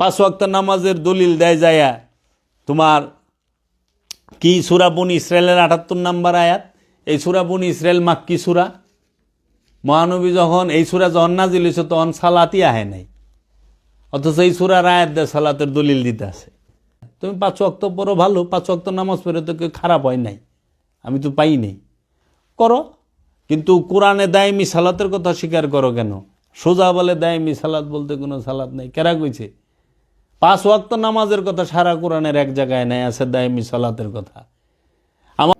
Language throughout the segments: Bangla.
পাঁচ ওয়াক্ত নামাজের দলিল দেয় যায়া তোমার কি সুরা বুন ইসরায়েলের আটাত্তর নাম্বার আয়াত? এই সুরা বুন ইসরায়েল মাক্কি সুরা? মহানবী যখন এই সুরা যখন নাজিল হয়েছে তখন সালাতই আহে নাই। অথচ এই সুরার আয়াত দেয় সালাতের দলিল দিতে আছে। তুমি পাঁচ ওয়াক্ত পড়ো ভালো, পাঁচ ওয়াক্ত নামাজ পড়ে তো কেউ খারাপ হয় নাই। আমি তো পাই নাই। করো, কিন্তু কোরআনে দায়মি সালাতের কথা স্বীকার করো কেন? সোজা বলে দায়মি সালাত বলতে কোনো সালাত নাই। কেরা কইছে? পাঁচ ওয়াক্ত নামাজের কথা সারা কোরআনের এক জায়গায় নাই আছে দায়মি সালাতের কথা। আমার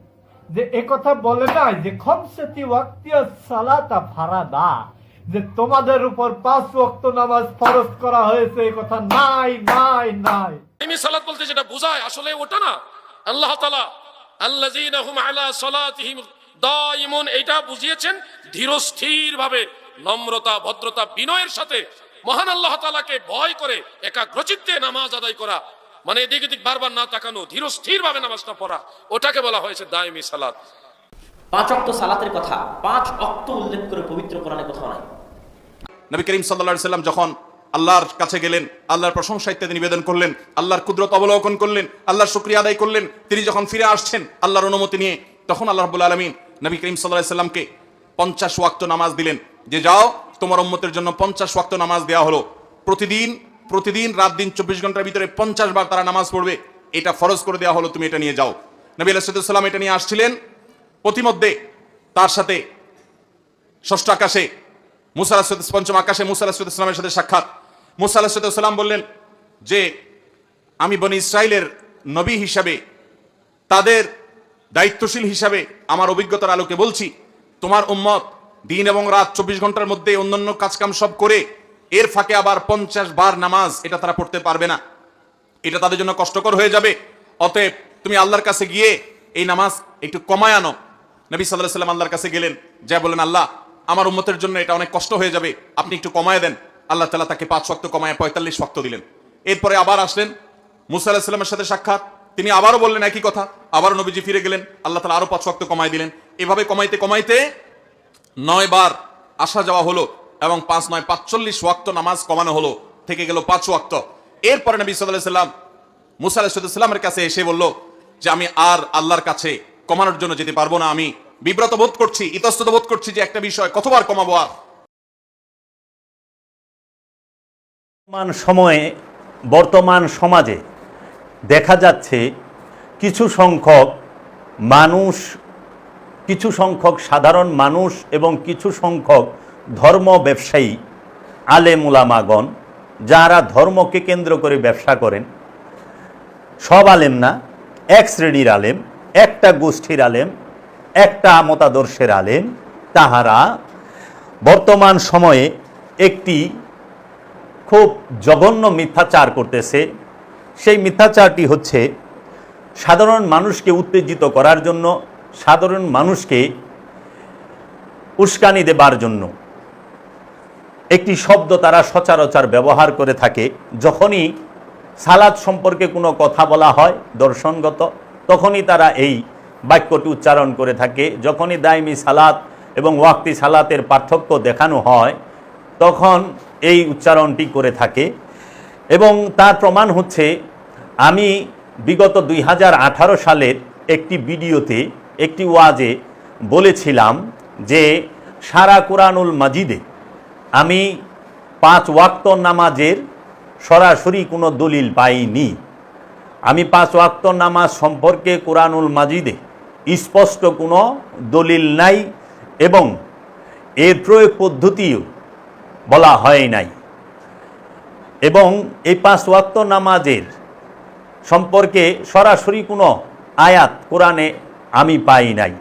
যে একথা বলে না যে খমসেতি ওয়াক্তিয়া সালাতা ফারাদা যে তোমাদের উপর পাঁচ ওয়াক্ত নামাজ ফরজ করা হয়েছে এই কথা নাই নাই নাই। দাইমি সালাত বলতে যেটা বোঝায় আসলে ওটা না। আল্লাহ তালা আল্লাযীনা হুম আলা সালাতিহিম দাইমুন এটা বুঝিয়েছেন ধীরস্থির ভাবে নম্রতা ভদ্রতা বিনয়ের সাথে। মহান আল্লাহ তাআলাকে ভয় করে একাগ্রচিত্তে নামাজ আদায় করা মানে এদিক এদিক বারবার না তাকানো ধীরস্থির ভাবে নামাজটা পড়া ওটাকে বলা হয়েছে দাইমি সালাত। পাঁচ অক্ত সালাতের কথা পাঁচ অক্ত উল্লেখ করে পবিত্র কোরআনে কোথাও নাই। নবী করিম সাল্লা সাল্লাম যখন আল্লাহর কাছে গেলেন আল্লাহর প্রশংসা ইত্যাদি নিবেদন করলেন আল্লাহর কুদরত অবলোকন করলেন আল্লাহর শুক্রিয়া আদায় করলেন তিনি যখন ফিরে আসছেন আল্লাহর অনুমতি নিয়ে তখন আল্লাহ রাব্বুল আলমিন নবী করিম সাল্লাহ সাল্লামকে পঞ্চাশ ওয়াক্ত নামাজ দিলেন। যে যাও তোমার উম্মতের জন্য পঞ্চাশ ওয়াক্ত নামাজ দেওয়া হলো। প্রতিদিন প্রতিদিন রাত দিন চব্বিশ ঘণ্টার ভিতরে পঞ্চাশ বার তারা নামাজ পড়বে। এটা ফরজ করে দেওয়া হলো, তুমি এটা নিয়ে যাও। নবী আলাইসাল্লাম এটা নিয়ে আসছিলেন। প্রতিমধ্যে তার সাথে ষষ্ঠ আকাশে মুসা পঞ্চম আকাশে মুসা ইসলামের সাথে সাক্ষাৎ। মুসা আলাহ সাল্লাম বললেন যে, আমি বনি ইসরায়েলের নবী হিসাবে, তাদের দায়িত্বশীল হিসাবে আমার অভিজ্ঞতার আলোকে বলছি, তোমার উম্মত দিন এবং রাত চব্বিশ ঘণ্টার মধ্যে অন্যান্য কাজকাম সব করে এর ফাঁকে আবার পঞ্চাশ বার নামাজ এটা তারা পড়তে পারবে না। এটা তাদের জন্য কষ্টকর হয়ে যাবে। অতএব তুমি আল্লাহর কাছে গিয়ে এই নামাজ একটু কমায় আনো। নবী সাল্লাহ সাল্লাম আল্লাহর কাছে গেলেন, যা বলেন আল্লাহ, আমার উম্মতের জন্য এটা অনেক কষ্ট হয়ে যাবে। আপনি একটু কমায় দেন। আল্লাহ তালা তাকে পাঁচ শক্ত কমায়, পঁয়তাল্লিশ শক্ত দিলেন। এরপরে আবার আসলেন। মুসা সাল্লামের সাথে সাক্ষাৎ। তিনি আবারও বললেন একই কথা। আবারও নবীজি ফিরে গেলেন। আল্লাহ তালা আরও পাঁচ শক্ত কমায় দিলেন। এভাবে কমাইতে কমাইতে নয় বার আসা যাওয়া হলো এবং পাঁচ নয়, পাঁচচল্লিশ ওয়াক্ত নামাজ কমানো হলো, থেকে গেল পাঁচ ওয়াক্ত। এরপরে নবী সাল্লাম, মুসা আলাহিসাল্লামের কাছে এসে বলল যে, আমি আর আল্লাহর কাছে কমানোর জন্য যেতে পারব না, আমি বিব্রত বোধ করছি, ইতস্তত বোধ করছি যে একটা বিষয় কতবার কমাবো আর? বর্তমান সময়ে, বর্তমান সমাজে দেখা যাচ্ছে কিছু সংখ্যক মানুষ কিছু সংখ্যক সাধারণ মানুষ এবং কিছু সংখ্যক ধর্ম ব্যবসায়ী, আলেম উলামাগণ, যারা ধর্মকে কেন্দ্র করে ব্যবসা করেন। সব আলেম না, এক শ্রেণির আলেম, একটা গোষ্ঠীর আলেম, একটা মতাদর্শের আলেম। তাহারা বর্তমান সময়ে একটি খুব জঘন্য মিথ্যাচার করতেছে। সেই মিথ্যাচারটি হচ্ছে সাধারণ মানুষকে উত্তেজিত করার জন্য সাধারণ মানুষকে উস্কানি দেবার জন্য একটি শব্দ তারা সচরাচর ব্যবহার করে থাকে। যখনই সালাদ সম্পর্কে কোনো কথা বলা হয় দর্শনগত, তখনই তারা এই বাক্যটি উচ্চারণ করে থাকে। যখনই দায়মি সালাত এবং ওয়াক্তি সালাতের পার্থক্য দেখানো হয়, তখন এই উচ্চারণটি করে থাকে। এবং তার প্রমাণ হচ্ছে, আমি বিগত দুই হাজার আঠারো সালের একটি ভিডিওতে একটি ওয়াজে বলেছিলাম যে, সারা কোরআনুল মাজিদে আমি পাঁচ ওয়াক্ত নামাজের সরাসরি কোনো দলিল পাইনি। আমি পাঁচ ওয়াক্ত নামাজ সম্পর্কে কোরআনুল মাজিদে স্পষ্ট কোনো দলিল নাই এবং এর প্রয়োগ পদ্ধতিও বলা হয় নাই। এবং এই পাঁচ ওয়াক্ত নামাজের সম্পর্কে সরাসরি কোনো আয়াত কোরআনে আমি পাই নাই।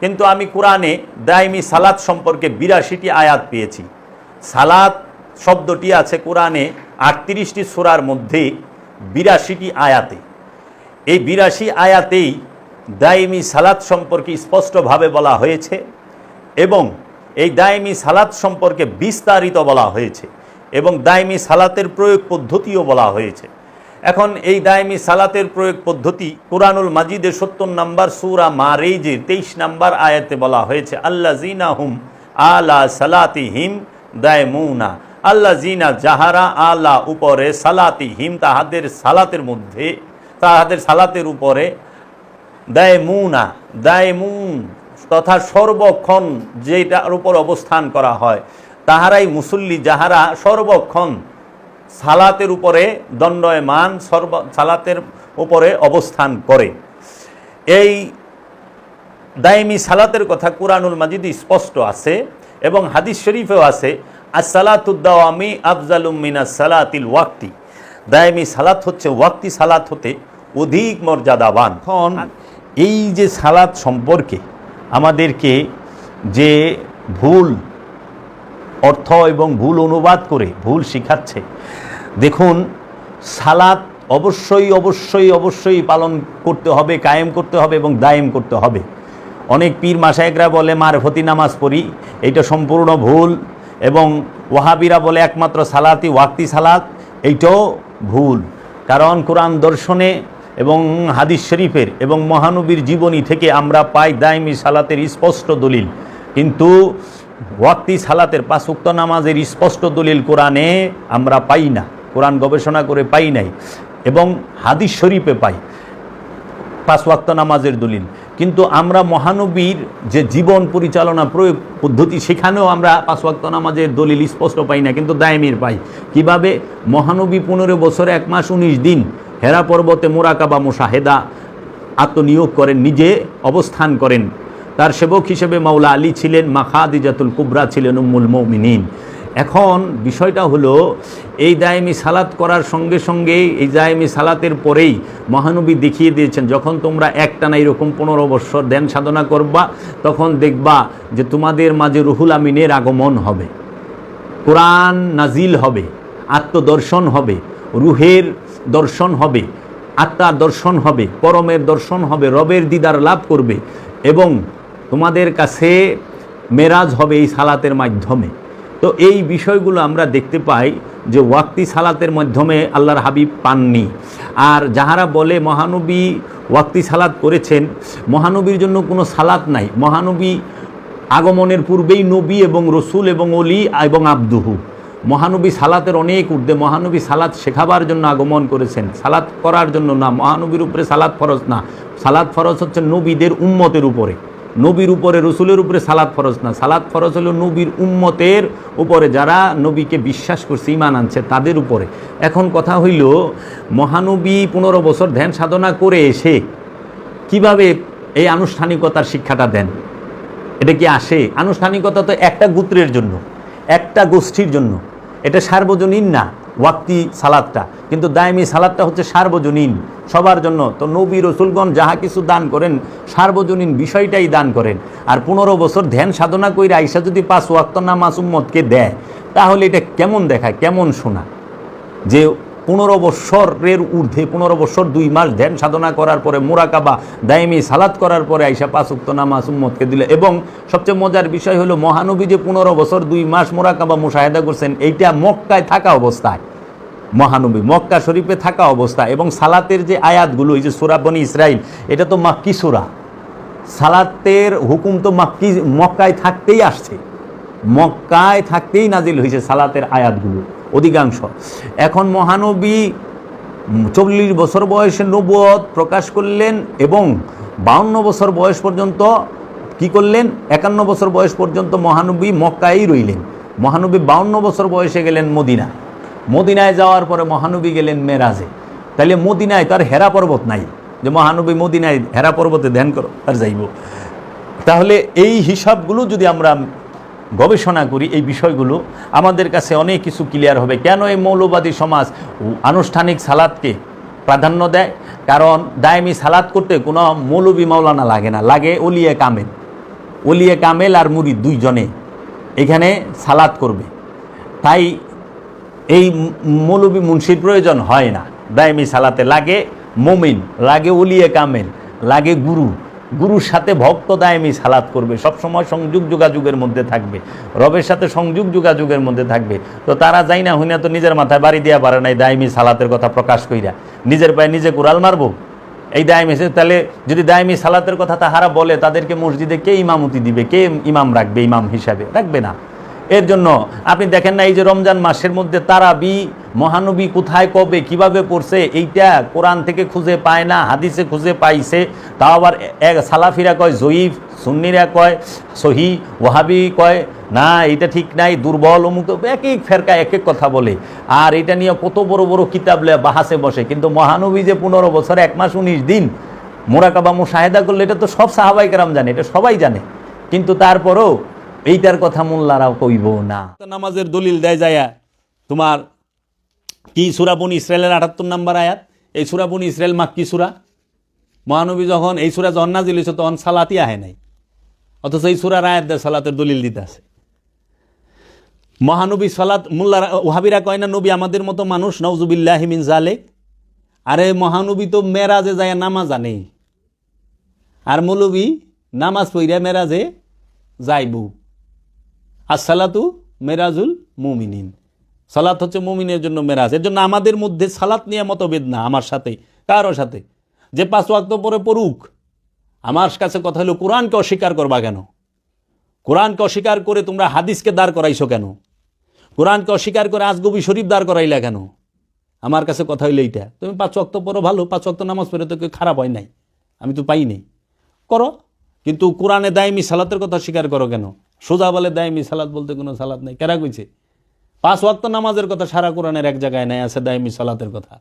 কিন্তু আমি কোরআনে দায়মি সালাত সম্পর্কে বিরাশিটি আয়াত পেয়েছি। সালাত শব্দটি আছে কোরআনে আটত্রিশটি সুরার মধ্যে বিরাশিটি আয়াতে। এই বিরাশি আয়াতেই দায়মি সালাত সম্পর্কে স্পষ্টভাবে বলা হয়েছে এবং এই দায়মি সালাত সম্পর্কে বিস্তারিত বলা হয়েছে এবং দায়মি সালাতের প্রয়োগ পদ্ধতিও বলা হয়েছে। এখন এই দায়মি সালাতের প্রয়োগ পদ্ধতি কোরআনুল মাজিদের সত্তর নাম্বার সুরা মারেজের তেইশ নাম্বার আয়াতে বলা হয়েছে আল্লা জিনা হুম আলা সালাতি হিম দায়মুনা। আল্লাহ জিনা যাহারা আলা উপরে সালাতি হিম তাহাদের সালাতের মধ্যে, তাহাদের সালাতের উপরে দায় মুনা দায় মুন তথা সর্বক্ষণ যেটার উপর অবস্থান করা হয়, তাহারাই মুসল্লি যাহারা সর্বক্ষণ সালাতের উপরে দণ্ডয়মান, সর্ব, সালাতের উপরে অবস্থান করে। এই দায়মি সালাতের কথা কুরআনুল মাজিদ স্পষ্ট আছে এবং হাদিস শরীফেও আছে আসসালাতুদ্দাওয়ামি আফজালুম মিনাস সালাতিল ওয়াক্তি। দায়মি সালাত হচ্ছে, ওয়াক্তি সালাত হতে অধিক মর্যাদাবান। এখন এই যে সালাত সম্পর্কে আমাদেরকে যে ভুল অর্থ এবং ভুল অনুবাদ করে ভুল শিখাচ্ছে। দেখুন, সালাত অবশ্যই অবশ্যই অবশ্যই পালন করতে হবে, কায়েম করতে হবে এবং দায়েম করতে হবে। অনেক পীর মাসায়করা বলে মারফতি নামাজ পড়ি এটা সম্পূর্ণ ভুল। এবং ওয়াহাবিরা বলে, একমাত্র সালাতি ওয়াক্তি সালাত, এইটাও ভুল। কারণ কোরআন দর্শনে এবং হাদিস শরীফের এবং মহানবীর জীবনী থেকে আমরা পাই, দায়মি সালাতের স্পষ্ট দলিল। কিন্তু ওয়াক্তি সালাতের পাঁচ উক্ত নামাজের স্পষ্ট দলিল কোরআনে আমরা পাই না। কোরআন গবেষণা করে পাই নাই এবং হাদিস শরীফে পাই পাঁচ ওয়াক্ত নামাজের দলিল। কিন্তু আমরা মহানবীর যে জীবন পরিচালনা প্রয়োগ পদ্ধতি, সেখানেও আমরা পাঁচ ওয়াক্ত নামাজের দলিল স্পষ্ট পাই না, কিন্তু দায়মির পাই। কীভাবে? মহানবী পনেরো বছরে এক মাস উনিশ দিন হেরা পর্বতে মোরাকাবা মোশাহেদা আত্মনিয়োগ করেন, নিজে অবস্থান করেন। তার সেবক হিসেবে মাওলা আলী ছিলেন মাখাদিজাতুল কুবরা ছিলেন উম্মুল মৌমিনিন। এখন বিষয়টা হলো, এই দায়মি সালাত করার সঙ্গে সঙ্গে এই দায়মি সালাতের পরেই মহানবী দেখিয়ে দিয়েছেন, যখন তোমরা একটানা এরকম পনেরো বৎসর ধ্যান সাধনা করবা, তখন দেখবা যে তোমাদের মাঝে রুহুল আমিনের আগমন হবে। কোরআন নাজিল হবে, আত্মদর্শন হবে, রুহের দর্শন হবে, আত্মার দর্শন হবে, পরমের দর্শন হবে, রবের দিদার লাভ করবে এবং তোমাদের কাছে মেরাজ হবে এই সালাতের মাধ্যমে। তো এই বিষয়গুলো আমরা দেখতে পাই যে ওয়াক্তি সালাতের মাধ্যমে আল্লাহর হাবিব পাননি। আর যাহারা বলে মহানবী ওয়াক্তি সালাত করেছেন, মহানবীর জন্য কোনো সালাত নাই। মহানবী আগমনের পূর্বেই নবী এবং রসুল এবং অলি এবং আব্দুহু। মহানবী সালাতের অনেক ঊর্ধ্বে মহানবী সালাত শেখাবার জন্য আগমন করেছেন। সালাত করার জন্য না, মহানবীর উপরে সালাত ফরজ না। সালাত ফরজ হচ্ছে নবীদের উম্মতের উপরে। নবীর উপরে, রসুলের উপরে সালাদ ফরজ না। সালাদ ফরজ হলো নবীর উম্মতের উপরে যারা নবীকে বিশ্বাস করছে ইমান আনছে, তাদের উপরে। এখন কথা হইল, মহানবী পনেরো বছর ধ্যান সাধনা করে এসে কীভাবে এই আনুষ্ঠানিকতার শিক্ষাটা দেন? এটা কি আসে? আনুষ্ঠানিকতা তো একটা গোত্রের জন্য, একটা গোষ্ঠীর জন্য। এটা সার্বজনীন না। ওয়াক্তি সালাদটা। কিন্তু দায়মি সালাদটা হচ্ছে সার্বজনীন, সবার জন্য। তো নবী রসুলগণ যাহা কিছু দান করেন, সার্বজনীন বিষয়টাই দান করেন। আর পনেরো বছর ধ্যান সাধনা করে আইসা যদি পাঁচ ওয়াক্ত নামাজ উম্মতকে দেয়, তাহলে এটা কেমন দেখা, কেমন শোনা? যে পনেরো বৎসরের ঊর্ধ্বে, পনেরো বৎসর দুই মাস ধ্যান সাধনা করার পরে মোরাকাবা, দায়মি সালাত করার পরে আইসা পাঁচ উক্ত নামাজ উম্মতকে দিলে। এবং সবচেয়ে মজার বিষয় হলো, মহানবী যে পনেরো বছর দুই মাস মোরাকাবা মুশাহেদা করছেন, এইটা মক্কায় থাকা অবস্থায়। মহানবী মক্কা শরীফে থাকা অবস্থা এবং সালাতের যে আয়াতগুলো, এই যে সুরাবনি ইসরাইল এটা তো মাক্কি সুরা। সালাতের হুকুম তো মাক্কি, মক্কায় থাকতেই আসছে। মক্কায় থাকতেই নাজিল হয়েছে সালাতের আয়াতগুলো। অধিকাংশ। এখন মহানবী চল্লিশ বছর বয়সে নবুয়ত প্রকাশ করলেন এবং বাউন্ন বছর বয়স পর্যন্ত কি করলেন? একান্ন বছর বয়স পর্যন্ত মহানবী মক্কায় রইলেন। মহানবী বাউন্ন বছর বয়সে গেলেন মদিনা মদিনায় যাওয়ার পরে মহানবী গেলেন মেরাজে। তাহলে মদিনায় তার হেরা পর্বত নাই। যে মহানবী মদিনায় হেরা পর্বতে ধ্যান করো, আর যাইব। তাহলে এই হিসাবগুলো যদি আমরা গবেষণা করি এই বিষয়গুলো আমাদের কাছে অনেক কিছু ক্লিয়ার হবে। কেন এই মৌলবাদী সমাজ আনুষ্ঠানিক সালাদকে প্রাধান্য দেয়? কারণ দায়মি সালাদ করতে কোনো মৌলবী মাওলানা লাগে না। লাগে অলিয়ে কামেল। অলিয়ে কামেল আর মুড়ি দুইজনে এখানে সালাদ করবে। তাই এই মৌলবী মুন্সির প্রয়োজন হয় না। দায়মি সালাতে লাগে মোমিন, লাগে উলিয়ে কামেল, লাগে গুরু। গুরুর সাথে ভক্ত দায়মি সালাত করবে, সবসময় সংযোগ যোগাযোগের মধ্যে থাকবে, রবের সাথে সংযোগ যোগাযোগের মধ্যে থাকবে। তো তারা যাই না হইনা তো নিজের মাথায় বাড়ি দেওয়া পারে নাই দায়মি সালাতের কথা প্রকাশ কইরা। নিজের পায়ে নিজে কুড়াল মারবো? এই দায়মি তাহলে যদি দায়মি সালাতের কথা তাহারা বলে, তাদেরকে মসজিদে কে ইমামতি দিবে? কে ইমাম রাখবে ইমাম হিসাবে? রাখবে না। এর জন্য আপনি দেখেন না, এই যে রমজান মাসের মধ্যে তারাবি মহানবী কোথায় কবে, কীভাবে পড়ছে, এইটা কোরআন থেকে খুঁজে পায় না, হাদিসে খুঁজে পাইছে। তাও আবার এক সালাফিরা কয়, জয়ীফ, সুন্নিরা কয়, সহি ওহাবি কয়, না এটা ঠিক নাই, দুর্বল, অমুক এক এক ফেরকা এক এক কথা বলে। আর এটা নিয়ে কত বড় বড় কিতাব লয়ে বাহাসে বসে। কিন্তু মহানবী যে পনেরো বছর, এক মাস উনিশ দিন মোরাকাবা মুশাহেদা করলে, এটা তো সব সাহাবাই কেরাম জানে, এটা সবাই জানে। কিন্তু তারপরও এইটার কথা মোল্লারাও কইব না। নামাজের দলিল দেয় যায়, তোমার কি সুরাবন ইসরায়েলের আটাত্তর নাম্বার আয়াত? এই সুরাবন ইসরায়েল মাক্কি সুরা? মহানবী যখন এই সুরা যখন নাজিল তখন সালাতই আহে নাই। অথচ এই সুরার আয়াত দেয় সালাতের দলিল দিতে আছে। মহানবী সালাত মোল্লারা ওহাবিরা কয় না, নবী আমাদের মতো মানুষ নওজুবিল্লাহ মিন জালেক আরে মহানবী তো মেরাজে যায়, নামাজ আনে। আর মৌলবী নামাজ পইরা মেরাজে যাইবু। আর সালাতু মেরাজুল মুমিনিন। সালাত হচ্ছে মুমিনের জন্য মেরাজ। এর জন্য আমাদের মধ্যে সালাত নিয়ে মতভেদ না, আমার সাথে, কারও সাথে। যে পাঁচ ওয়াক্ত পরে পড়ুক, আমার কাছে কথা হলো, কোরআনকে অস্বীকার করবা কেন? কোরআনকে অস্বীকার করে তোমরা হাদিসকে দাঁড় করাইছো কেন? কোরআনকে অস্বীকার করে আজগবি শরীফ দাঁড় করাইলা কেন? আমার কাছে কথা হইল এইটা। তুমি পাঁচ অক্ত পড়ো ভালো, পাঁচ অক্ত নামাজ পড়ে তো কেউ খারাপ হয় নাই। আমি তো পাই নাই। করো, কিন্তু কোরআনে দায়মি সালাতের কথা স্বীকার করো কেন? সোজা বলে, দায়মি সালাত বলতে কোনো সালাত নাই। কেরা কইছে? পাঁচ ওয়াক্ত নামাজের কথা সারা কোরআনের এক জায়গায় নাই আছে দায়মি সালাতের কথা।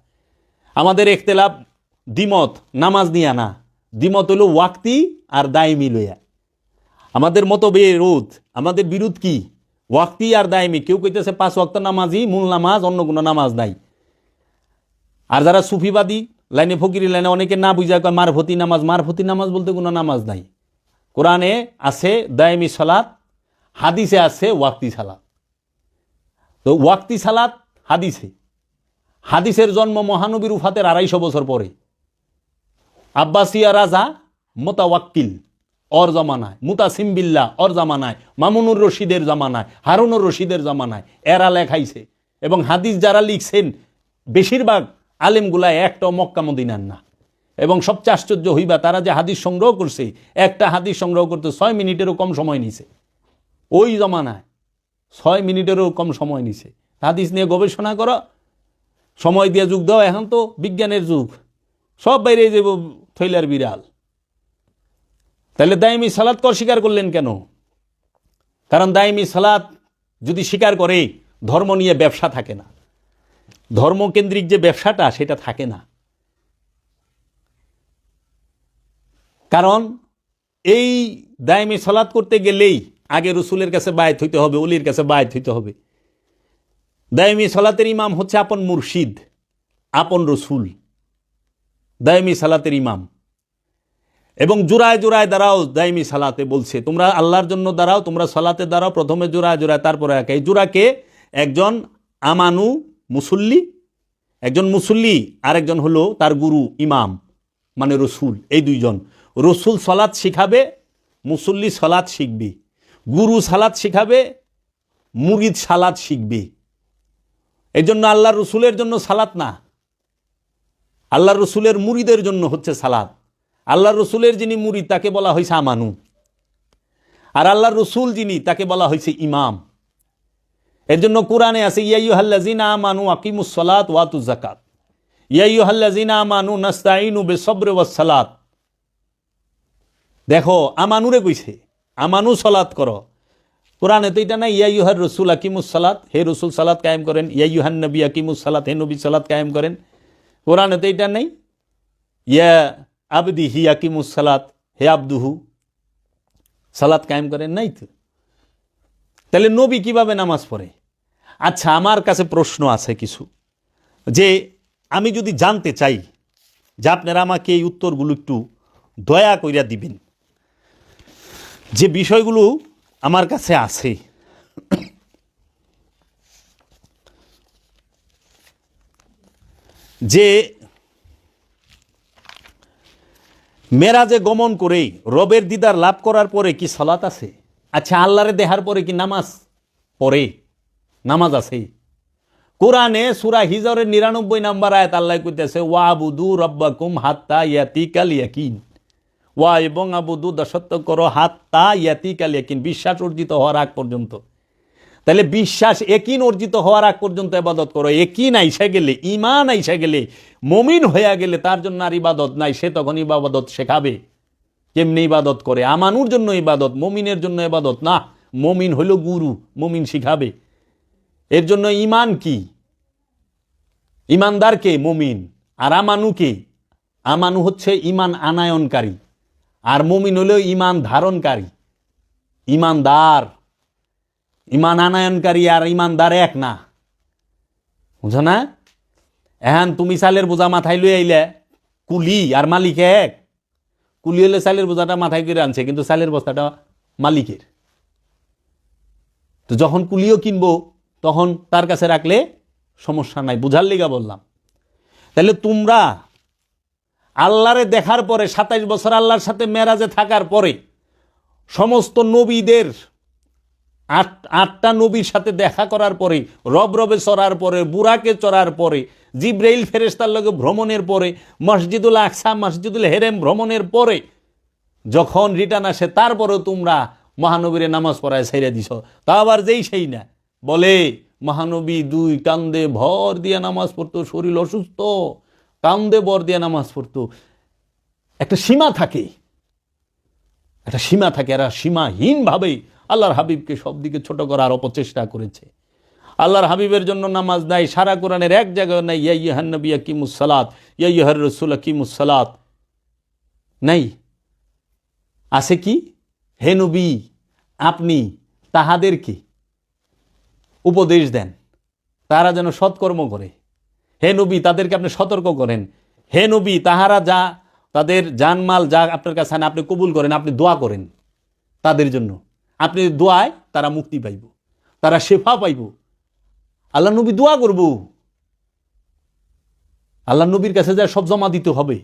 আমাদের একতেলাপ দ্বিমত, নামাজ নিয়া না। দ্বিমত হইল ওয়াক্তি আর দায়মি লইয়া। আমাদের মতো বিরোধ আমাদের বিরোধ কি? ওয়াক্তি আর দায়মি। কেউ কইতেছে পাঁচ ওয়াক্ত নামাজই মূল নামাজ, অন্য কোনো নামাজ নাই। আর যারা সুফিবাদী, লাইনে ফকিরি লাইনে অনেকে না বুঝা কয়, মারফতি নামাজ মারফতি নামাজ বলতে কোনো নামাজ নাই। কোরআনে আছে দায়মি সালাত, হাদিসে আছে ওয়াক্তি সালাত। তো ওয়াক্তি সালাত হাদিসে। হাদিসের জন্ম মহানবীর উফাতের আড়াইশো বছর পরে। আব্বাসিয়া রাজা মোতাওয়াক্কিল, অর জামানায়, মুতাসিমবিল্লা, অর জামানায়, মামুনুর রশিদের জামানায়, হারুনুর রশিদের জামানায় এরা লেখাইছে। এবং হাদিস যারা লিখছেন, বেশিরভাগ আলেমগুলা একটা মক্কা মদিনার না। এবং সবচেয়ে আশ্চর্য হইবা, তারা যে হাদিস সংগ্রহ করছে, একটা হাদিস সংগ্রহ করতে ছয় মিনিটেরও কম সময় নিছে। ওই জমানায় ছয় মিনিটেরও কম সময় নিছে। হাদিস নিয়ে গবেষণা করো, সময় দিয়ে যুগ দাও, এখন তো বিজ্ঞানের যুগ। সব বাইরে যাব থৈলার বিড়াল। তাহলে দায়মি সালাদ কর স্বীকার করলেন কেন? কারণ দায়মি সালাদ যদি স্বীকার করে, ধর্ম নিয়ে ব্যবসা থাকে না। ধর্মকেন্দ্রিক যে ব্যবসাটা, সেটা থাকে না। কারণ এই দায়মি সালাদ করতে গেলেই আগে রসুলের কাছে বায়ত হইতে হবে, অলির কাছে বায়ত হইতে হবে। দায়মি সালাতের ইমাম হচ্ছে আপন মুর্শিদ, আপন রসুল। দায়মি সালাতের ইমাম। এবং জোড়ায় জোড়ায় দাঁড়াও দায়মি সালাতে বলছে, তোমরা আল্লাহর জন্য দাঁড়াও, তোমরা সালাতে দাঁড়াও, প্রথমে জোড়ায় জোড়ায়, তারপরে একা। এই জোড়াকে একজন আমানু মুসল্লি, একজন মুসল্লি, আরেকজন হলো তার গুরু, ইমাম মানে রসুল, এই দুইজন। রসুল সলাৎ শিখাবে, মুসল্লি সলাৎ শিখবে। গুরু সালাত শিখাবে মুরিদ সালাদ শিখবে। এই জন্য আল্লাহ রসুলের জন্য সালাত না। আল্লাহ রসুলের মুরিদের জন্য হচ্ছে সালাত আল্লাহ রসুলের যিনি মুরিদ তাকে বলা হয়েছে আমানু। আর আল্লাহ রসুল যিনি, তাকে বলা হয়েছে ইমাম। এর জন্য কোরআনে আছে ইয়াই ইয়াইহাল্লাজিনা আমানু আকিমুস সালাত ওয়াতু জাকাত ইয়াই ইয়াইহাল্লাজিনা আমানু নাস্তাইনু বেসব্রে ওয়াসালাত দেখো, আমানুরে কইছে। আমানু সালাত করো। কোরআনে তো এটা না ইয়াইহার রসুল আকিমুস সালাত। হে রসুল সালাত কায়েম করেন। ইয়াইহান নবী আকিমুস সালাত। হে নবী সালাত কায়েম করেন। কোরআনে তো এটা নেই। ইয়া আবদি হি আকিমুস সালাত। হে আব্দুহু। সালাত কায়েম করেন নাই তো? তাহলে নবী কীভাবে নামাজ পড়ে? আচ্ছা আমার কাছে প্রশ্ন আছে কিছু। যে আমি যদি জানতে চাই যে আপনারা আমাকে এই উত্তরগুলো একটু দয়া কইরা দিবেন। যে বিষয়গুলো আমার কাছে আছে। যে মেরাজে গমন করে রবের দিদার লাভ করার পরে কি সালাত আছে? আচ্ছা আল্লাহরে দেহার পরে কি নামাজ পড়ে? নামাজ আছে। কোরআনে সুরা হিজরের নিরানব্বই নাম্বার আয়াত আল্লাহ কইতেছে ওয়া আবুদু রব্বাকুম হাত্তা ইয়াতিকাল ইয়াকিন। ওয়া এবং আবুদু দাসত্ব করো হাত তা ইয়াতিকাল ইয়াকিন, বিশ্বাস অর্জিত হওয়ার আগ পর্যন্ত। তাহলে বিশ্বাস একিন অর্জিত হওয়ার আগ পর্যন্ত ইবাদত করো। একিন আইসা গেলে ইমান আইসা গেলে, মমিন হইয়া গেলে তার জন্য আর ইবাদত নাই, সে তখন ইবাদত শেখাবে। কেমনি ইবাদত করে? আমানুর জন্য ইবাদত, মমিনের জন্য ইবাদত না। মমিন হইল গুরু, মমিন শিখাবে। এর জন্য ইমান কি? ইমানদারকে মমিন। আর আমানু কে? আমানু হচ্ছে ইমান আনায়নকারী। আর মমিন হলেও ইমান ধারণকারী। ইমানদার। ইমান আনায়নকারী আর ইমানদার এক না। বুঝো না? এখন তুমি চালের বোঝা মাথায় লই আইলে, কুলি আর মালিক এক। কুলি হলে চালের বোঝাটা মাথায় করে আনছে, কিন্তু চালের বস্তাটা মালিকের। তো যখন কুলিও কিনবো, তখন তার কাছে রাখলে সমস্যা নাই, বুঝার লিগা বললাম। তাহলে তোমরা আল্লাহরে দেখার পরে, সাতাইশ বছর আল্লাহর সাথে মেরাজে থাকার পরে, সমস্ত নবীদের আট, আটটা নবীর সাথে দেখা করার পরে, রব রবে চড়ার পরে বুড়াকে চড়ার পরে, জিব্রাইল ফেরেস্তার লগে ভ্রমণের পরে, মসজিদুল আকসা, মসজিদুল হেরেম ভ্রমণের পরে, যখন রিটার্ন আসে, তারপরেও তোমরা মহানবীরে নামাজ পড়ায় ছেড়ে দিছ। তা আবার যেই সেই না। বলে, মহানবী দুই কান্দে ভর দিয়ে নামাজ পড়তো, শরীর অসুস্থ। কান্দে বর দিয়ে নামাজ পড়তো। একটা সীমা থাকে একটা সীমা থাকে, এরা সীমাহীনভাবে আল্লাহর হাবিবকে সব দিকে ছোট করার অপচেষ্টা করেছে। আল্লাহর হাবিবের জন্য নামাজ নাই, সারা কোরআনের এক জায়গায় নাই, ইয়া ইয়াইহান নবী ইয়া ইয়াইহার রসুল কিমুসালাত নাই। আছে কি? হে নবী, আপনি তাহাদেরকে উপদেশ দেন। তারা যেন সৎকর্ম করে। হে নবী, তাদেরকে আপনি সতর্ক করেন। হে নবী, তাহারা যা, তাদের জানমাল যা আপনার কাছে আপনি কবুল করেন, আপনি দোয়া করেন তাদের জন্য। আপনি দোয়ায়, তারা মুক্তি পাইব, তারা শেফা পাইব। আল্লাহ নবী দোয়া করব। আল্লাহ নবীর কাছে যা সব জমা দিতে হবে।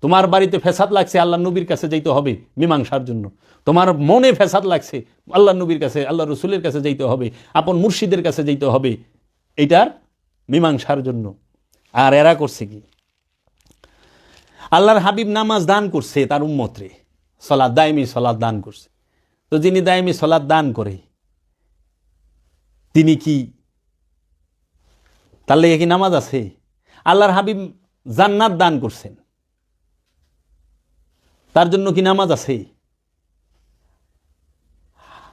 তোমার বাড়িতে ফেসাদ লাগছে, আল্লাহ নবীর কাছে যাইতে হবে মীমাংসার জন্য। তোমার মনে ফেসাদ লাগছে, আল্লাহ নবীর কাছে, আল্লাহ রসুলের কাছে যাইতে হবে। আপন মুর্শিদের কাছে যাইতে হবে। এটার মীমাংসার জন্য। আর এরা করছে কি? আল্লাহর হাবিব নামাজ দান করছে তার উম্মতরে। সলাদ দায়মি সলাদ দান করছে। তো যিনি দায়মি সলাদ দান করে, তিনি কি? তার লেগে কি নামাজ আছে? আল্লাহর হাবিব জান্নাত দান করছেন। তার জন্য কি নামাজ আছে?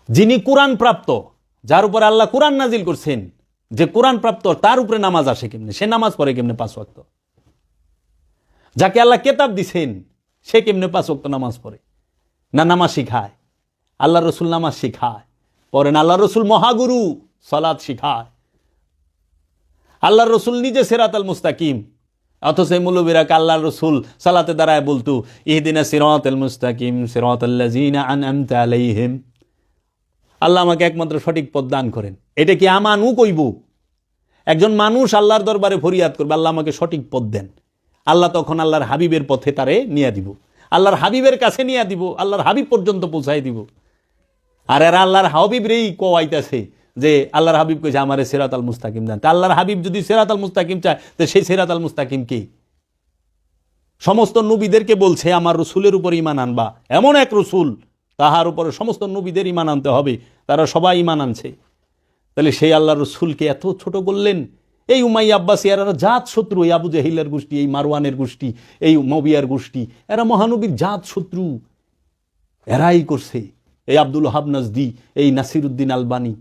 যিনি কোরআন প্রাপ্ত, যার উপর আল্লাহ কোরআন নাজিল করছেন যে কোরআন প্রাপ্ত, তার উপরে নামাজ আসে কেমনে? সে নামাজ পড়ে কেমনে পাঁচ ওয়াক্ত? যাকে আল্লাহ কেতাব দিছেন, সে কেমনে পাঁচ ওয়াক্ত নামাজ পড়ে? না নামাজ শিখায়? আল্লাহ রসুল নামাজ শিখায়? পড়েন আল্লাহ রসুল মহাগুরু সলাদ শিখায়? আল্লাহ রসুল নিজে সেরাত আল মুস্তাকিম, অথচ এই মুলবিরাকে আল্লাহ রসুল সালাতে দাঁড়ায় বলতো, ইহদিনা সিরাত আল মুস্তাকিম সিরাত আল্লাযিনা আনআমতা আলাইহিম। আল্লাহ আমাকে একমাত্র সঠিক পথ দান করেন। এটা কি আমানু কইব? একজন মানুষ আল্লাহর দরবারে ফরিয়াদ করবে, আল্লাহ আমাকে সঠিক পথ দেন। আল্লাহ তখন আল্লাহর হাবিবের পথে তারে নিয়ে দিব। আল্লাহর হাবিবের কাছে নিয়ে দিব, আল্লাহর হাবিব পর্যন্ত পৌঁছাই দিব। আর এরা আল্লাহর হাবিব রেই কোয়াইতেছে যে আল্লাহর হাবিব কইছে, আমারে সেরাত আল মুস্তাকিম দেন। তা আল্লাহর হাবিব যদি সেরাত আল মুস্তাকিম চায়, তো সেই সেরাত আল মুস্তাকিম কি? সমস্ত নবীদেরকে বলছে, আমার রসুলের উপর ইমান আনবা। এমন এক রসুল তাহার উপরে সমস্ত নবীদের ইমান আনতে হবে, তারা সবাই ইমান আনছে। তাহলে সেই আল্লাহ রসুলকে এত ছোট করলেন এই উমাই আব্বাসী, এরা জাত শত্রু, এই আবু জাহিলের গোষ্ঠী, এই মারওয়ানের গোষ্ঠী, এই মবিয়ার গোষ্ঠী, এরা মহানবীর জাত শত্রু। এরাই করছে। এই আব্দুল হাবনাজদি এই নাসিরুদ্দিন আলবানি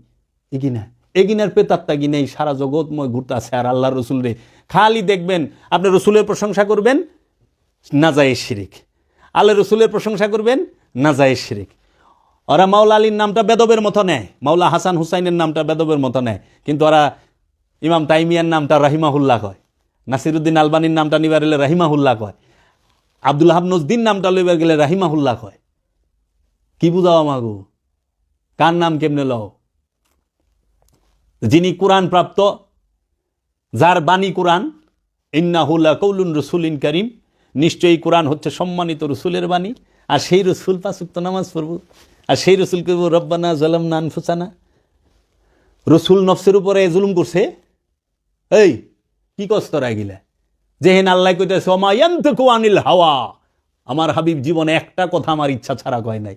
এগিনা এগিনার পেতাত্তা গিনে এই সারা জগৎময় ঘুরতে আছে আর আল্লাহ রসুল রে। খালি দেখবেন, আপনি রসুলের প্রশংসা করবেন নাজায়ে শিরিক। আল্লাহ রসুলের প্রশংসা করবেন নাজায়ে শিরিক। ওরা মাওলা আলীর নামটা বেদবের মতো নেয়, মাওলা হাসান হুসাইনের নামটা বেদবের মতো নেয়, কিন্তু ওরা ইমাম তাইমিয়ার নামটা রাহিমাহুল্লাহ কয়, নাসিরুদ্দিন আলবানির নামটা নিবার গেলে রাহিমাহুল্লাহ কয়, আব্দুল হাবনুদ্দিন নামটা লইবার গেলে রাহিমাহুল্লাহ কয়। কি বুঝাও আমাগো? কার নাম কেমনে লও? যিনি কোরআন প্রাপ্ত, যার বাণী কোরআন ইন্নাহুল্লাহ কৌলুন রসুলিন করিম, নিশ্চয়ই কোরআন হচ্ছে সম্মানিত রসুলের বাণী। আর সেই রসুল পাঁচুক্ত নামাজ পড়ব। আর সেই রসুল করব রব্বানা জলম নান ফুসানা রসুল নফসের উপরে জুলুম করছে। এই, কি কষ্ট রাগিলা যেহেন আল্লাহ কইতেছে অমায়ন্ত কুয়ানিল হাওয়া। আমার হাবিব জীবনে একটা কথা আমার ইচ্ছা ছাড়া কয় নাই।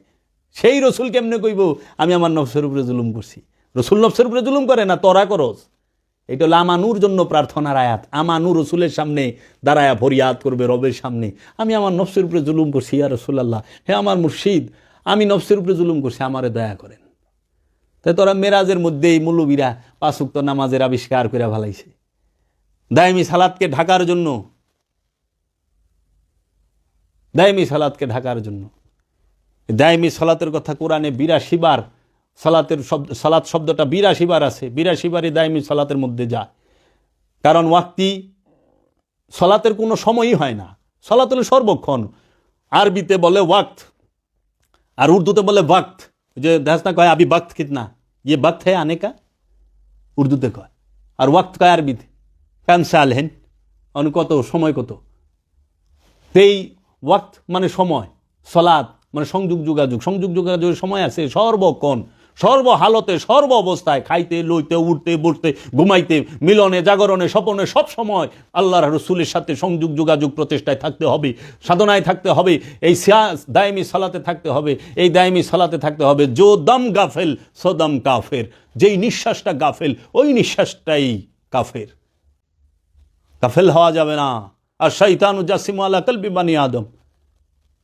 সেই রসুল কেমনে কইব, আমি আমার নফসের উপরে জুলুম করছি। রসুল নফসের উপরে জুলুম করে না, তোরা করস। এটা হলো আমানুর জন্য প্রার্থনার আয়াত। আমানু রসুলের সামনে দাঁড়ায়া ফরিয়াদ করবে রবের সামনে। আমি আমার নফসের উপরে জুলুম করছি, ইয়া রসুল্লাহ হে আমার মুর্শিদ, আমি নফসের উপরে জুলুম করছি, আমারে দয়া করেন। তাই তোরা মেরাজের মধ্যেই মুল্লবীরা পাঁচুক্ত নামাজের আবিষ্কার করে ফেলাইছে দায়মি সালাদকে ঢাকার জন্য। দায়মি সালাদকে ঢাকার জন্য। দায়মি সালাতের কথা কোরআনে বিরাশি বার সালাতের শব্দ সালাত শব্দটা বিরাশি বার আছে। বিরাশি বারই দায়মি সালাতের মধ্যে যায়। কারণ ওয়াক্তি সলাতের কোনো সময়ই হয় না। সলাত হলো সর্বক্ষণ। আরবিতে বলে ওয়াক্ত। আর উর্দুতে বলে ওয়াক্ত। যে দেখাস না কয়, আবি বাক্ত কিতনা? ইয়ে বাক্ত হ্যাঁ আনে কা? উর্দুতে কয়। আর ওয়াক্ত কয় আরবিতে? কান সাল হেন অন কত? সময় কত? তেই ওয়াক্ত মানে সময়। সলাদ মানে সংযোগ যোগাযোগ। সংযোগ যোগাযোগের সময় আছে সর্বক্ষণ। সর্ব হালতে, সর্ব অবস্থায় খাইতে, লইতে, উঠতে, বসতে, ঘুমাইতে, মিলনে, জাগরণে, স্বপনে সব সময় আল্লাহর রসুলের সাথে সংযোগ, যোগাযোগ, প্রচেষ্টায় থাকতে হবে, সাধনায় থাকতে হবে, এই দায়মি সালাতে থাকতে হবে, এই দায়মি সালাতে থাকতে হবে, জো দম গাফেল সদম কাফের। যেই নিঃশ্বাসটা গাফেল, ওই নিঃশ্বাসটাই কাফের। কাফেল হওয়া যাবে না। আর শৈতান জাসিম আল্লাহ কলবি বানি আদম।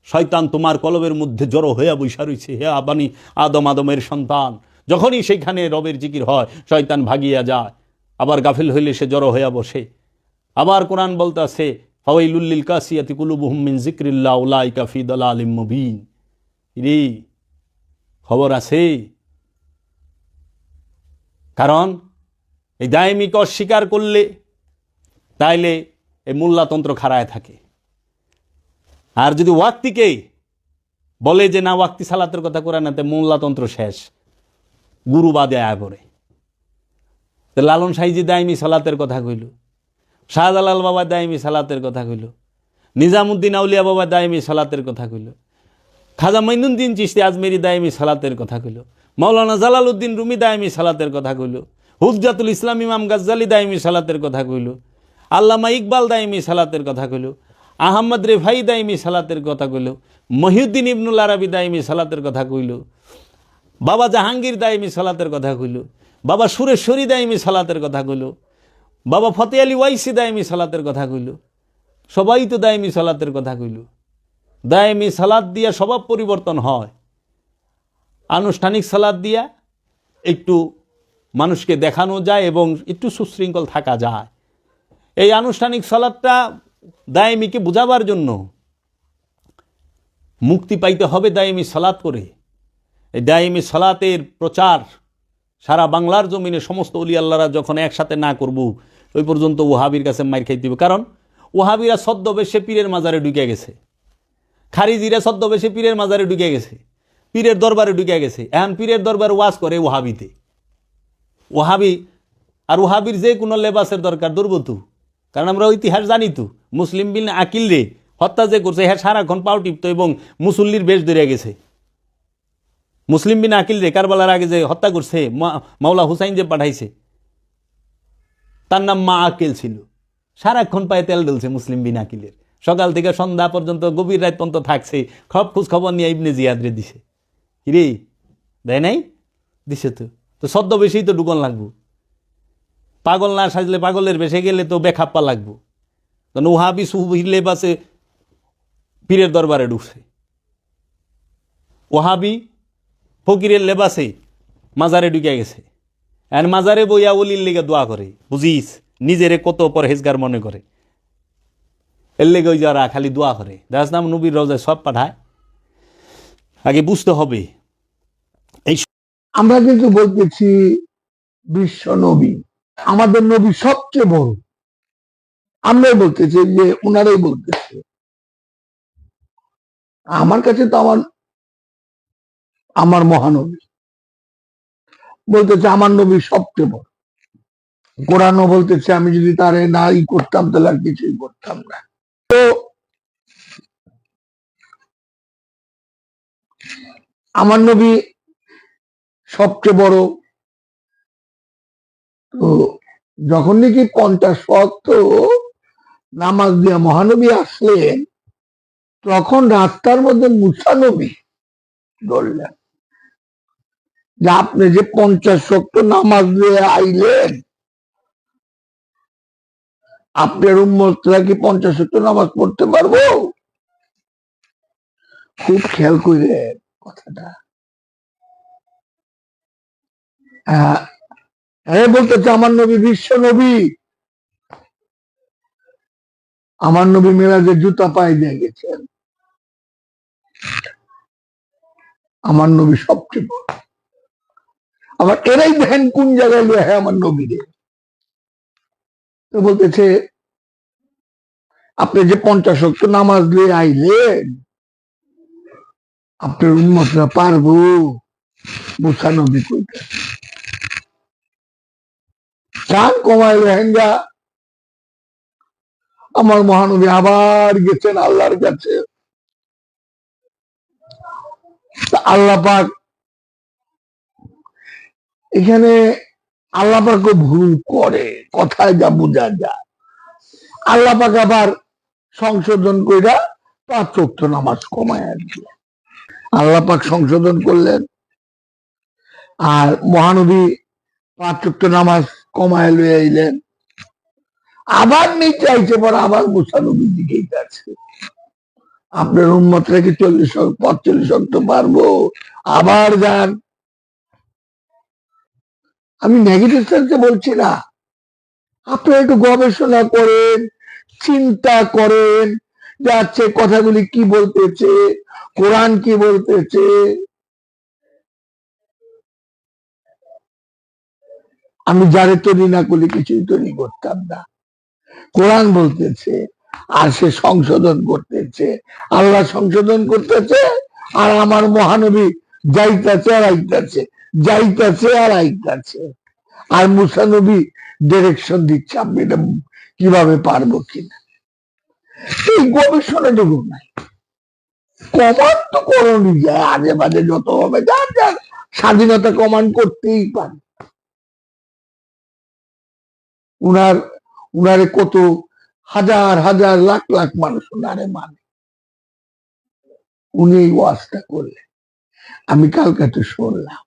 শয়তান তোমার কলবের মধ্যে জড়ো হইয়া বৈশা রয়েছে হে আবানি আদম, আদমের সন্তান, যখনই সেইখানে রবের জিকির হয়, শয়তান ভাগিয়া যায়। আবার গাফিল হইলে সে জড়ো হইয়া বসে। আবার কোরআন বলতেছে ফাওয়াইলুল্লিল কাসিয়াতি কুলুবুহুম মিন উলাই কাফি ফি দালালিম মুবিন। রে খবর আছে? কারণ এই দায়মিকে অস্বীকার করলে তাইলে এই মোল্লাতন্ত্র খাড়ায় থাকে। আর যদি ওয়াক্তিকে বলে যে, না, ওয়াক্তি সালাতের কথা করে না মোল্লাতন্ত্র শেষ। গুরু বাদে আয়া তো লালন সাইজি দায়মি সালাতের কথা কইল। শাহজালাল বাবা দায়মি সালাতের কথা কইল। নিজামুদ্দিন আউলিয়া বাবা দায়মি সালাতের কথা কইল। খাজা মঈনুদ্দিন চিস্তি আজমেরি দায়মি সালাতের কথা কইল। মাওলানা জালালউদ্দিন রুমি দায়মি সালাতের কথা কইল। হুজাতুল ইসলাম ইমাম গাজ্জালি দায়মি সালাতের কথা কইল। আল্লামা ইকবাল দায়মি সালাতের কথা কইল। আহমদ রেফাই দায়মি সালাতের কথা কইল, মহিউদ্দিন ইবনুল আরবি দায়মি সালাতের কথা কইল, বাবা জাহাঙ্গীর দায়মি সালাতের কথা কইল, বাবা সুরেশ্বরী দায়মি সালাতের কথা কইল, বাবা ফতে আলী ওয়াইসি দায়মি সালাতের কথা কইল, সবাই তো দায়মি সালাতের কথা কইল। দায়মি সালাদ দিয়া স্বভাব পরিবর্তন হয়। আনুষ্ঠানিক সালাদ দিয়া একটু মানুষকে দেখানো যায় এবং একটু সুশৃঙ্খল থাকা যায়। এই আনুষ্ঠানিক সালাদটা দায়মিকে বোঝাবার জন্য মুক্তি পাইতে হবে দায়মি সালাত করে। এই দায়মি সালাতের প্রচার সারা বাংলার জমিনে সমস্ত অলি আল্লাহরা যখন একসাথে না করব, ওই পর্যন্ত ওহাবির কাছে মার খাইতে হবে কারণ ওহাবিরা ছদ্মবেশে পীরের মাজারে ঢুকে গেছে। খারিজিরা ছদ্মবেশে পীরের মাজারে ঢুকে গেছে। পীরের দরবারে ঢুকে গেছে। এখন পীরের দরবারে ওয়াজ করে ওহাবিতে। ওহাবি আর ওহাবির যে কোনো লেবাসের দরকার দুর্বতু কারণ আমরা ইতিহাস জানি তো। মুসলিম বিন আকিল রে হত্যা যে করছে হ্যাঁ সারাক্ষণ পাও টিপতো এবং মুসল্লির বেশ ধরে গেছে। মুসলিম বিন আকিল রে কারবালার আগে যে হত্যা করছে মাওলা হুসাইন যে পাঠাইছে, তার নাম মা আকিল ছিল। সারাক্ষণ পায়ে তেল ডলছে মুসলিম বিন আকিলের। সকাল থেকে সন্ধ্যা পর্যন্ত গভীর রাত পর্যন্ত থাকছে খব খোঁজ খবর নিয়ে ইবনে জিয়াদরে দিছে। কিরে, দেয় নাই? দিছে তো। তো সদ্য বেশি তো ডুকন লাগবো। পাগল না সাজলে পাগলের বেশে গেলে তো বেখাপ্পা লাগবো। তো নোহাবি সুহিলে বাসে পীরের দরবারে ঢুকছে। ওহাবি ফকিরের লেবাসে মাজারে ঢুকে গেছে। আর মাজারে বইয়া ওলির লেগে দোয়া করে, বুঝিস, নিজেরে কত পরহেজগার মনে করে। এর লেগে ওই যারা খালি দোয়া করে। দাস নাম নবীর রোজায় সব পাঠায়। আগে বুঝতে হবে, এই আমরা কিন্তু বলতেছি বিশ্ব নবী। আমাদের নবী সবচেয়ে বড়। আমরাই বলতেছি, যে ওনারাই বলতেছে। আমার কাছে তো আমার আমার মহানবী। বলতেছে, আমার নবী সবচেয়ে বড়। কোরআনও বলতেছে, আমি যদি তারে নাই করতাম, তাহলে আর কিছুই করতাম না। তো আমার নবী সবচেয়ে বড়। তো যখন নাকি পঞ্চাশ ওয়াক্ত নামাজ দিয়া মহানবী আসলেন তখন রাস্তার মধ্যে মুসানবী ধরলেন। যে আপনি যে পঞ্চাশ শক্ত নামাজ দিয়ে আইলেন, আপনার উম্মতরা কি পঞ্চাশ শক্ত নামাজ পড়তে পারব? খুব খেয়াল করে কথাটা। হ্যাঁ বলতেছে, আমার নবী বিশ্ব নবী। আমার নবী মেরাজের জুতা পায়ে দিয়ে গেছেন। আমার নবী সবচেয়ে বড়। আবার এরাই দেখেন কোন জায়গায় লিয়ে হ্যাঁ আমার নবীরে। তো বলতেছে, আপনি যে পঞ্চাশ শক্ত নামাজ দিয়ে আইলেন, আপনার উন্মতরা পারব। মুসা নবী কইতে চান কমায় লেহেঙ্গা আমার মহানবী আবার গেছেন আল্লাহর কাছে। আল্লাহ পাক এখানে আল্লাহ পাকও ভুল করে, কথায় যা বোঝা যায়। আল্লাহ পাক আবার সংশোধন কইরা পাঁচ নামাজ কমায় কি আল্লাহ পাক সংশোধন করলেন আর মহানবী পাঁচ নামাজ কমায় লয়ে আইলেন। আবার নিচে আইছে পর আবার মুসানবীর দিকেই যাচ্ছে। আপনার উন্মত রেখে চল্লিশ পঁয়তাল্লিশ অক্ট পারব। আবার যান। আমি নেগেটিভ সেন্সে বলছি না। আপনি একটু গবেষণা করেন, চিন্তা করেন, যাচ্ছে কথাগুলি কি বলতেছে, কোরআন কি বলতেছে। আমি যারে তৈরি না করলে কিছুই তৈরি করতাম না। কোরআন বলতেছে, আর সে সংশোধন করতেছে। আল্লাহ সংশোধন করতেছে, আর আমার মহানবী যাইতাছে আর আইতাছে, যাইতাছে আর আইতাছে। আর মুসানবী ডিরেকশন দিচ্ছে আপনি কীভাবে পারব কিনা? এই গবেষণাটুকু নাই। কমান্ড তো করণই যায় আজে বাজে যত হবে, যার যার স্বাধীনতা কমান্ড করতেই পারে। উনার উনারে কত হাজার হাজার, লাখ লাখ মানুষ উনারে মানে। উনি ওয়াজটা করলেন। আমি কালকে তো শুনলাম।